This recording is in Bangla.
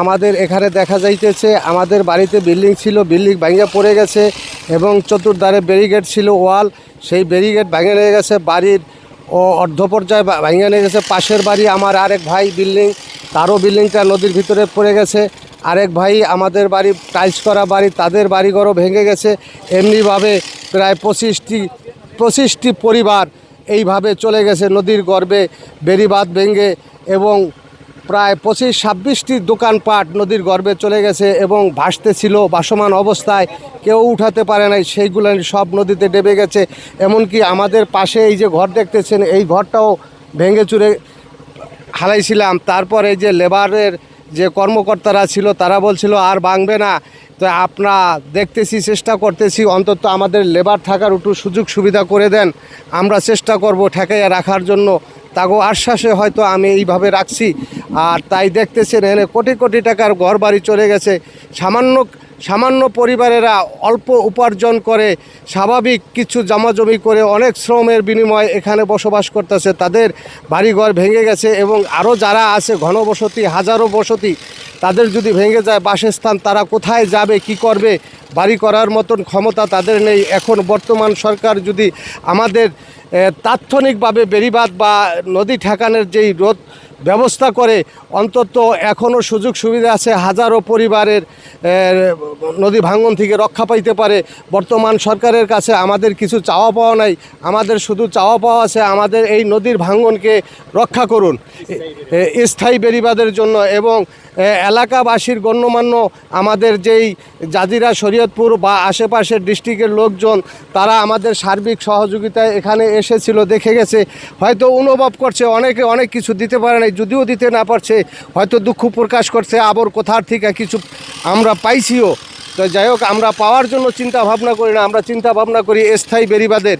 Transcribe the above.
আমাদের এখানে দেখা যাইতেছে, আমাদের বাড়িতে বিল্ডিং ছিল, বিল্ডিং ভেঙে পড়ে গেছে এবং চতুর্ধারে ব্যারিগেড ছিল, ওয়াল, সেই ব্যারিগেড ভেঙে নিয়ে গেছে, বাড়ির অর্ধ পর্যায়ে ভেঙে নিয়ে গেছে, পাশের বাড়ি আমার আরেক ভাই বিল্ডিং, তারও বিল্ডিংটা নদীর ভিতরে পড়ে গেছে, আরেক ভাই আমাদের বাড়ি টাইলস করা বাড়ি, তাদের বাড়িঘরও ভেঙে গেছে, এমনিভাবে প্রায় পঁচিশটি পঁচিশটি পরিবার এইভাবে চলে গেছে, নদীর গর্ভে বেড়িবাঁধ ভেঙে এবং প্রায় পঁচিশ ছাব্বিশটি দোকানপাট নদীর গর্ভে চলে গেছে এবং ভাসতে ছিল ভাসমান অবস্থায়। কেউ উঠাতে পারে নাই, সেইগুলো সব নদীতে ডেবে গেছে। এমনকি আমাদের পাশে এই যে ঘর দেখতেছেন, এই ঘরটাও ভেঙে চুরে হালাইছিলাম। তারপরে যে লেবারের যে কর্মকর্তারা ছিল, তারা বলছিল, আর ভাঙবে না। তো আপনারা দেখতেছি, চেষ্টা করতেছি, অন্তত আমাদের লেবার থাকার একটু সুযোগ সুবিধা করে দেন। আমরা চেষ্টা করব ঠেকাইয়া রাখার জন্য। তাগো আশ্বাসে হয়তো আমি এইভাবে রাখছি। আর তাই দেখতেছেন, এনে কোটি কোটি টাকার ঘর বাড়ি চলে গেছে। সামান্য সামান্য পরিবারেরা অল্প উপার্জন করে স্বাভাবিক কিছু জমাজমি করে অনেক শ্রমের বিনিময়ে এখানে বসবাস করতেছে। তাদের বাড়িঘর ভেঙে গেছে এবং আরও যারা আছে, ঘনবসতি, হাজারো বসতি তাদের যদি ভেঙে যায় বাসস্থান, তারা কোথায় যাবে, কি করবে, বাড়ি করার মতন ক্ষমতা তাদের নেই। এখন বর্তমান সরকার যদি আমাদের তাৎক্ষণিকভাবে বেরিবাদ বা নদী ঠেকানোর যেই রোধ ব্যবস্থা করে, অন্তত এখনও সুযোগ সুবিধা আছে, হাজারো পরিবারের নদী ভাঙন থেকে রক্ষা পাইতে পারে। বর্তমান সরকারের কাছে আমাদের কিছু চাওয়া পাওয়া নাই, আমাদের শুধু চাওয়া পাওয়া আছে আমাদের এই নদীর ভাঙনকে রক্ষা করুন। স্থায়ী বেরিবাদের জন্য এবং এলাকাবাসীর গণ্যমান্য আমাদের যেই জাজিরা শরীয়তপুর বা আশেপাশের ডিস্ট্রিক্টের লোকজন, তারা আমাদের সার্বিক সহযোগিতায় এখানে এসেছিল, দেখে গেছে। হয়তো অনুভব করছে, অনেকে অনেক কিছু দিতে পারে নাই। যদিও দিতে না পারছে, হয়তো দুঃখ প্রকাশ করছে, আবার কোথার থেকে কিছু আমরা পাইছিও। তো যাই হোক, আমরা পাওয়ার জন্য চিন্তা ভাবনা করি না, আমরা চিন্তা ভাবনা করি স্থায়ী বেড়িবাদের